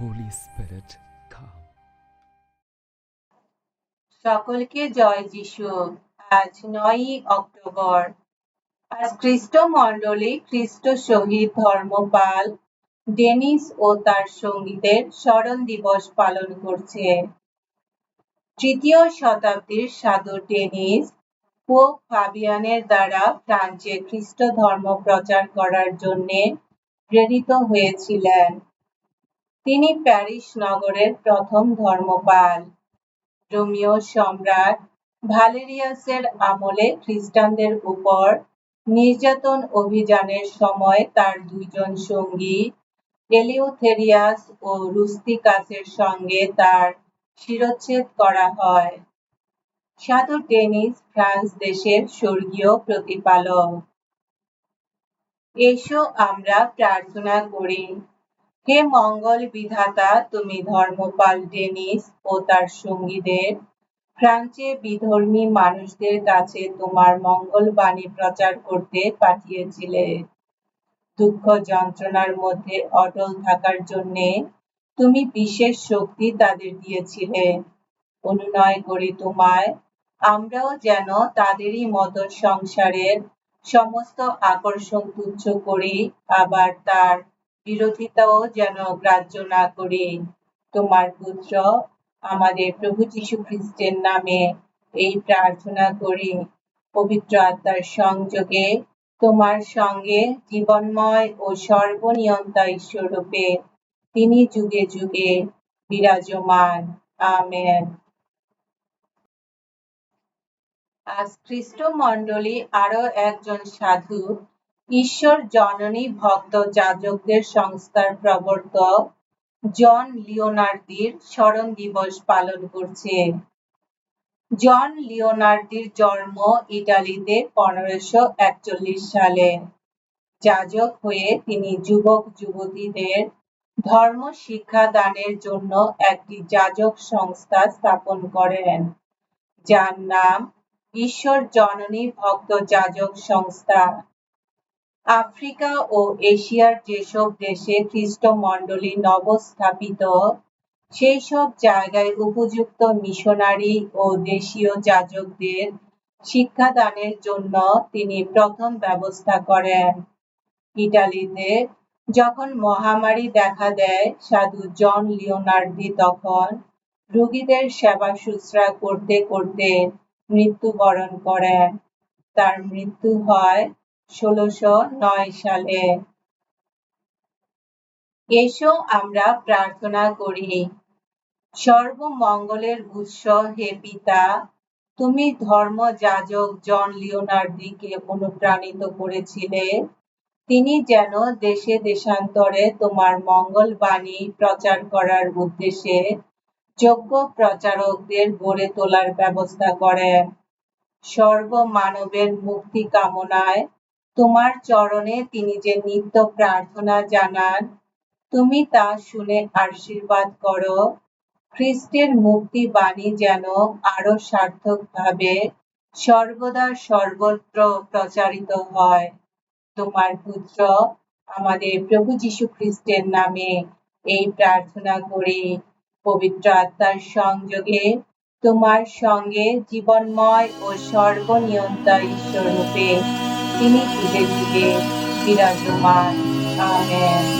Holy Spirit, come. সকলকে জয় যিশু। আজ নয়ই অক্টোবর। আজ খ্রিস্ট মণ্ডলী খ্রিস্ট শহীদ ধর্মপাল ডেনিস ও তার সঙ্গীদের স্মরণ দিবস পালন করছে। তৃতীয় শতাব্দীর সাধু ডেনিস পোপ ফাবিয়ানের দ্বারা ফ্রান্সে খ্রিস্ট ধর্ম প্রচার করার জন্য প্রেরিত হয়েছিলেন। তিনি প্যারিস নগরের প্রথম ধর্মপাল। রোমীয় সম্রাট ভালেরিয়াসের আমলে খ্রিস্টানদের উপর নির্যাতন অভিযানের সময় তার দুইজন সঙ্গী এলিওথেরিয়াস ও রুস্তিকাসের সঙ্গে তার শিরচ্ছেদ করা হয়। সাধু ডেনিস ফ্রান্স দেশের স্বর্গীয় প্রতিপালক। এসো আমরা প্রার্থনা করি। হে মঙ্গল বিধাতা, তুমি ধর্মপাল ডেনিস ও তার সঙ্গীদের। ফ্রান্সে বিধর্মী মানুষদের কাছে তোমার মঙ্গল বাণী প্রচার করতে পাঠিয়েছিলে। দুঃখ যন্ত্রণার মধ্যে অটল থাকার জন্য তুমি বিশেষ শক্তি তাদের দিয়েছিলে। অনুনয় করি তোমায়, আমরাও যেন তাদেরই মতো সংসারের সমস্ত আকর্ষণ তুচ্ছ করি, আবার তার বিরোধিতাও যেন গ্রাহ্য না করি। তোমার পুত্র আমাদের প্রভু যীশু খ্রিস্টের নামে এই প্রার্থনা করি, পবিত্র আত্মার সংযোগে তোমার সঙ্গে জীবনময় ও সর্বনিয়ন্তা ঈশ্বরূপে তিনি যুগে যুগে বিরাজমান। আমেন। আজ খ্রিস্ট মণ্ডলী আরও একজন সাধু ঈশ্বর জননী ভক্ত যাজকদের সংস্থার প্রবর্তক জন লিওনার্দির স্মরণ দিবস পালন করছে। জন লিওনার্দির জন্ম ইটালিতে পনেরোশো একচল্লিশ সালে। যাজক হয়ে তিনি যুবক যুবতীদের ধর্ম শিক্ষা দানের জন্য একটি যাজক সংস্থা স্থাপন করেন, যার নাম ঈশ্বর জননী ভক্ত যাজক সংস্থা। আফ্রিকা ও এশিয়ার যেসব দেশে খ্রিস্ট মণ্ডলী নবস্থাপিত সেই সব জায়গায় উপযুক্ত মিশনারি ও দেশীয় যাজকদের শিক্ষাদানের জন্য তিনি প্রথম ব্যবস্থা করেন। ইটালিতে যখন মহামারী দেখা দেয়, সাধু জন লিওনার্দি তখন রোগীদের সেবা শুশ্রা করতে করতে মৃত্যুবরণ করেন। তার মৃত্যু হয় ষোলোশো নয় সালে। এসো আমরা প্রার্থনা করি। সর্বমঙ্গলের উৎস হে পিতা, তুমি ধর্ম যাজক জন লিওনার্দিকে অনুপ্রাণিত করেছিলে। তিনি যেন দেশে দেশান্তরে তোমার মঙ্গল বাণী প্রচার করার উদ্দেশ্যে যোগ্য প্রচারকদের গড়ে তোলার ব্যবস্থা করেন সর্বমানবের মুক্তি কামনায় তোমার চরণে তিনি যে নিত্য প্রার্থনা জানান, তুমি তা শুনে আশীর্বাদ করো। খ্রিস্টের মুক্তি বাণী যেন আরও সার্থকভাবে সর্বদা সর্বত্র প্রচারিত হয়। তোমার পুত্র, আমাদের প্রভু যীশু খ্রিস্টের নামে এই প্রার্থনা করি। পবিত্র আত্মার সংযোগে তোমার সঙ্গে জীবনময় ও সর্বনিয়ন্তা ঈশ্বর রূপে তিনি যুগে যুগে বিরাজমান আমেন